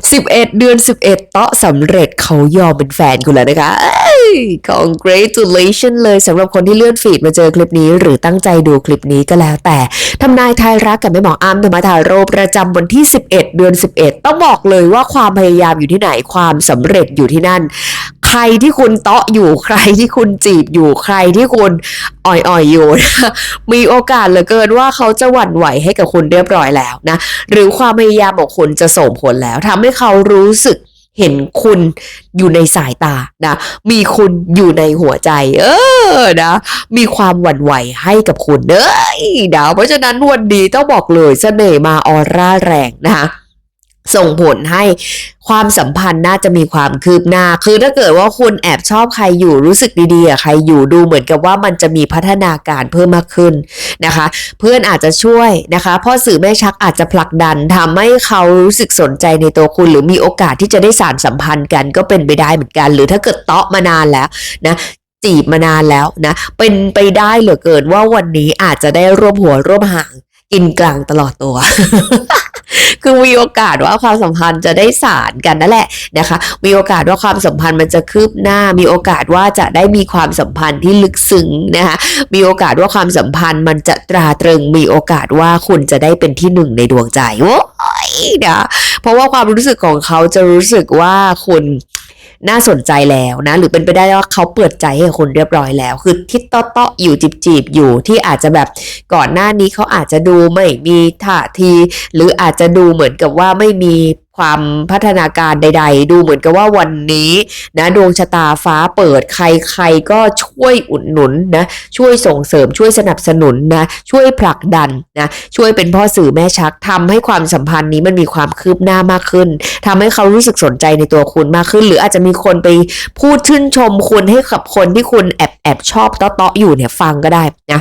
11 เดือน 11 เตาะสำเร็จเขายอมเป็นแฟนคุณแล้วนะคะ congratulation เลยสำหรับคนที่เลื่อนฟีดมาเจอคลิปนี้ หรือตั้งใจดูคลิปนี้ก็แล้วแต่ทำนายทายรักกับแม่หมออ้ำธรรมทาโรประจำวันที่ 11 เดือน 11 ต้องบอกเลยว่าความพยายามอยู่ที่ไหนความสำเร็จอยู่ที่นั่น ใครที่คุณเตาะอยู่ใครที่คุณจีบอยู่ใครที่คุณอ่อยๆอยู่นะมีโอกาสเหลือเกินว่าเขาจะหวั่นไหวให้กับคุณเรียบร้อยแล้วนะ หรือความพยายามของคุณจะส่งผลแล้วทำให้เขารู้สึกเห็นคุณอยู่ในสายตานะ มีคุณอยู่ในหัวใจ เออนะ มีความหวั่นไหวให้กับคุณเอ้ยนะเพราะฉะนั้นวันนี้ต้องบอกเลยเสน่ห์มาออร่าแรงนะคะ ส่งผลให้ความสัมพันธ์น่าจะมีความคืบหน้า คือถ้าเกิดว่าคุณแอบชอบใครอยู่รู้สึกดีๆกับใครอยู่ดูเหมือนกับว่ามันจะมีพัฒนาการเพิ่มมากขึ้นนะคะ เพื่อนอาจจะช่วยนะคะพ่อสื่อแม่ชักอาจจะผลักดันทำให้เขารู้สึกสนใจในตัวคุณ หรือมีโอกาสที่จะได้สานสัมพันธ์กันก็เป็นไปได้เหมือนกัน หรือถ้าเกิดเตาะมานานแล้วนะจีบมานานแล้วนะเป็นไปได้เหลือเกินว่าวันนี้อาจจะได้ร่วมหัวร่วมหางกินกลางตลอดตัว คือมีโอกาสว่าความสัมพันธ์จะได้สารกันนั่นแหละนะคะ มีโอกาสว่าความสัมพันธ์มันจะคืบหน้า มีโอกาสว่าจะได้มีความสัมพันธ์ที่ลึกซึ้งนะคะ มีโอกาสว่าความสัมพันธ์มันจะตราตรึง มีโอกาสว่าคุณจะได้เป็นที่หนึ่งในดวงใจโอ้ยนะเพราะว่าความรู้สึกของเขาจะรู้สึกว่าคุณ น่าสนใจแล้วนะ หรือเป็นไปได้ว่าเขาเปิดใจให้คนเรียบร้อยแล้ว คือที่เตาะๆอยู่จีบจีบๆอยู่ที่อาจจะแบบก่อนหน้านี้เขาอาจจะดูไม่มีท่าที หรืออาจจะดูเหมือนกับว่าไม่มี ความพัฒนาการใด ๆ ดูเหมือนกับว่าวันนี้นะดวงชะตาฟ้าเปิดใคร ๆ ก็ช่วยอุดหนุนนะช่วยส่งเสริมช่วยสนับสนุนนะช่วยผลักดันนะช่วยเป็นพ่อสื่อแม่ชักทำให้ความสัมพันธ์นี้มันมีความคืบหน้ามากขึ้นทำให้เขารู้สึกสนใจในตัวคุณมากขึ้น หรืออาจจะมีคนไปพูดชื่นชมคุณให้กับคนที่คุณแอบแอบชอบเตาะๆอยู่เนี่ยฟังก็ได้นะ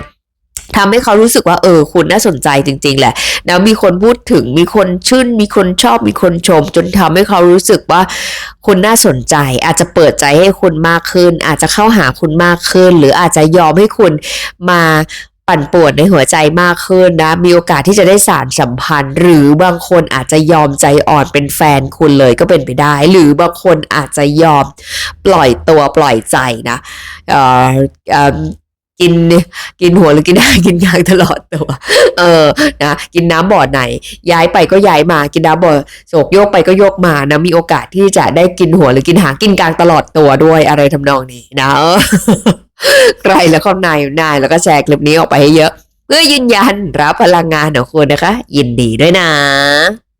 ทำให้เขารู้สึกว่าเออคุณน่าสนใจจริง ๆ แหละแล้วมีคนพูดถึงมีคนชื่น มีคนชอบมีคนชม จนทำให้เขารู้สึกว่าคุณน่าสนใจ อาจจะเปิดใจให้คุณมากขึ้น อาจจะเข้าหาคุณมากขึ้น หรืออาจจะยอมให้คุณมาปั่นป่วนในหัวใจมากขึ้นนะ มีโอกาสที่จะได้สารสัมพันธ์ หรือบางคนอาจจะยอมใจอ่อนเป็นแฟนคุณเลยก็เป็นไปได้ หรือบางคนอาจจะยอมปล่อยตัวปล่อยใจนะเออ กินกินหัวหรือกินหางกินยางตลอดตัว เออนะกินน้ำบ่อไหน ย้ายไปก็ย้ายมากินน้ำบ่อโศกโยกไปก็โยกมานะมีโอกาสที่จะได้กินหัวหรือกินหางกินกลางตลอดตัวด้วยอะไรทำนองนี้นะใครแล้วก็นายนายแล้วก็แชร์คลิปนี้ออกไปให้เยอะ เพื่อยืนยันรับพลังงานของคุณนะคะ ยินดีด้วยนะ